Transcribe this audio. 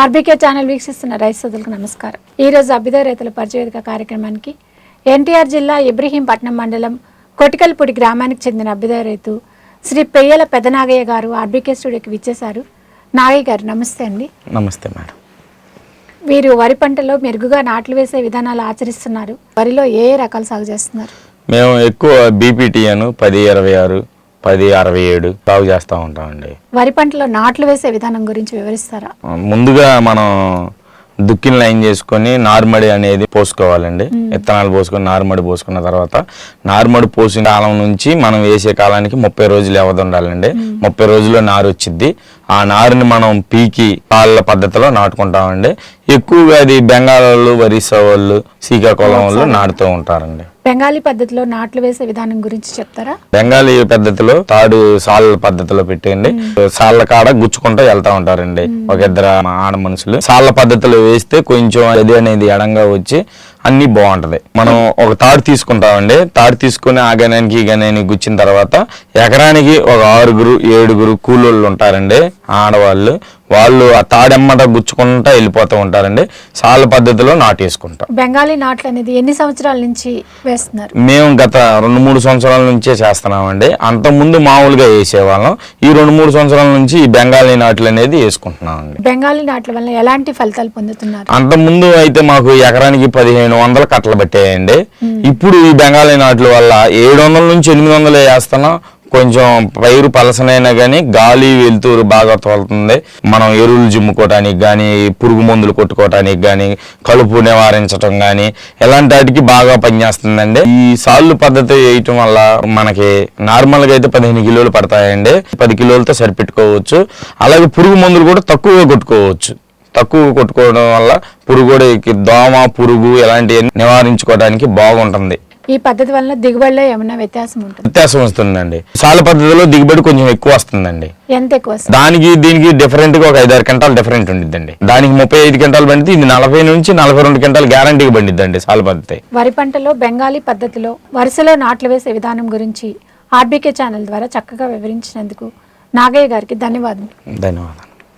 RBK channel వీక్షిస్తున్న రైతు సోదరులకు నమస్కారం. ఈ రోజు అభ్యుదయ రైతుల పరిచయవేదిక కార్యక్రమానికి ఎన్టీఆర్ జిల్లా ఇబ్రహీంపట్నం మండలం కొటికల్పూడి గ్రామానికి చెందిన అభ్యుదయ రైతు శ్రీ పెయ్యల పెదనాగయ్య గారు ఆర్బీకే స్టూడియోకి విచ్చేశారు. నాగయ్య గారు నమస్తే అండి. నమస్తే మేడం. వీరు వరి పంటలో మెరుగుగా నాట్లు వేసే విధానాలు ఆచరిస్తున్నారు. వరిలో ఏ ఏ రకాలు సాగు చేస్తున్నారు? మేము ఎక్కువ బీపీటీఎన్ పది ఇరవై ఆరు పది అరవై ఏడు సాగు చేస్తూ ఉంటామండి. వరి పంటలో నాట్లు వేసే విధానం గురించి వివరిస్తారా? ముందుగా మనం దుక్కిని లైన్ చేసుకొని నార్మడి అనేది పోసుకోవాలండి. విత్తనాలు పోసుకొని నార్మడి పోసుకున్న తర్వాత నార్మడి పోసిన కాలం నుంచి మనం వేసే కాలానికి ముప్పై రోజులు వ్యవధి ఉండాలండి. ముప్పై రోజుల్లో నారు వచ్చింది ఆ నారుని మనం పీకి పాల పద్ధతిలో నాటుకుంటామండి. ఎక్కువగా అది బెంగాల్ వరిసా వాళ్ళు శ్రీకాకుళం వాళ్ళు నాటుతూ ఉంటారండి. బెంగాలీ పద్ధతిలో నాట్లు వేసే విధానం గురించి చెప్తారా? బెంగాలీ పద్ధతిలో తాడు సాళ్ళ పద్ధతిలో పెట్టండి సాళ్ళ కాడ గుచ్చుకుంటూ వెళ్తా ఉంటారండి. ఒక ఇద్దరు ఆడ మనుషులు. సాళ్ళ పద్ధతిలో వేస్తే కొంచెం అది అనేది ఎడంగా వచ్చి అన్ని బాగుంటది. మనం ఒక తాడు తీసుకుంటామండి. తాడు తీసుకుని ఆ గణానికి ఈ గణానికి గుచ్చిన తర్వాత ఎకరానికి ఒక ఆరుగురు ఏడుగురు కూలోళ్ళు ఉంటారండి. ఆడవాళ్ళు. వాళ్ళు ఆ తాడెమ్మట గుచ్చుకుంటా వెళ్ళిపోతూ ఉంటారండి. సాళ్ళ పద్ధతిలో నాటేసుకుంటాం. బెంగాలీ నాట్లు అనేది ఎన్ని సంవత్సరాల నుంచి వేస్తున్నారు? మేము గత రెండు మూడు సంవత్సరాల నుంచే చేస్తున్నామండి. అంత ముందు మామూలుగా వేసేవాళ్ళం. ఈ రెండు మూడు సంవత్సరాల నుంచి ఈ బెంగాలీ నాట్లు అనేది వేసుకుంటున్నామండి. బెంగాలీ నాట్ల వల్ల ఎలాంటి ఫలితాలు పొందుతున్నారు? అంత ముందు అయితే మాకు ఎకరానికి పదిహేను వందల కట్టలు పట్టేయండి. ఇప్పుడు ఈ బెంగాలీ నాట్ల వల్ల ఏడు వందల నుంచి ఎనిమిది వందలు వేస్తున్నాం. కొంచెం పైరు పలసనైనా కానీ గాలి వెలుతురు బాగా తోలుతుంది. మనం ఎరువులు జిమ్ముకోవటానికి కానీ పురుగు మందులు కొట్టుకోవటానికి కానీ కలుపు నివారించటం కానీ ఇలాంటి వాటికి బాగా పనిచేస్తుందండి. ఈ సాళ్ళు పద్ధతి వేయటం వల్ల మనకి నార్మల్గా అయితే పదిహేను కిలోలు పడతాయండి. పది కిలోలతో సరిపెట్టుకోవచ్చు. అలాగే పురుగు మందులు కూడా తక్కువగా కొట్టుకోవచ్చు. తక్కువ కొట్టుకోవడం వల్ల పురుగు కూడా దోమ పురుగు ఇలాంటివన్నీ నివారించుకోవడానికి బాగుంటుంది. ఈ పద్ధతి వల్ల దిగుబడిలో ఏమైనా వ్యత్యాసం ఉంటుంది? వ్యత్యాసం వస్తుందండి. సాల పద్ధతిలో దిగుబడి కొంచెం ఎక్కువ వస్తుందండి. ఎంత ఎక్కువ? దానికి దీనికి డిఫరెంట్గా ఒక ఐదారు క్వింటాలు డిఫరెంట్ ఉండిద్దండి. దానికి ముప్పై ఐదు క్వింటాలు పండితే ఇది నలభై నుంచి నలభై రెండు క్వింటాలు గ్యారంటీగా పండిద్దండి సాల పద్ధతి. వరి పంటలో బెంగాలీ పద్ధతిలో వరుసలో నాట్లు వేసే విధానం గురించి ఆర్బీకే ఛానల్ ద్వారా చక్కగా వివరించినందుకు నాగయ్య గారికి ధన్యవాదాలు ధన్యవాదాలు.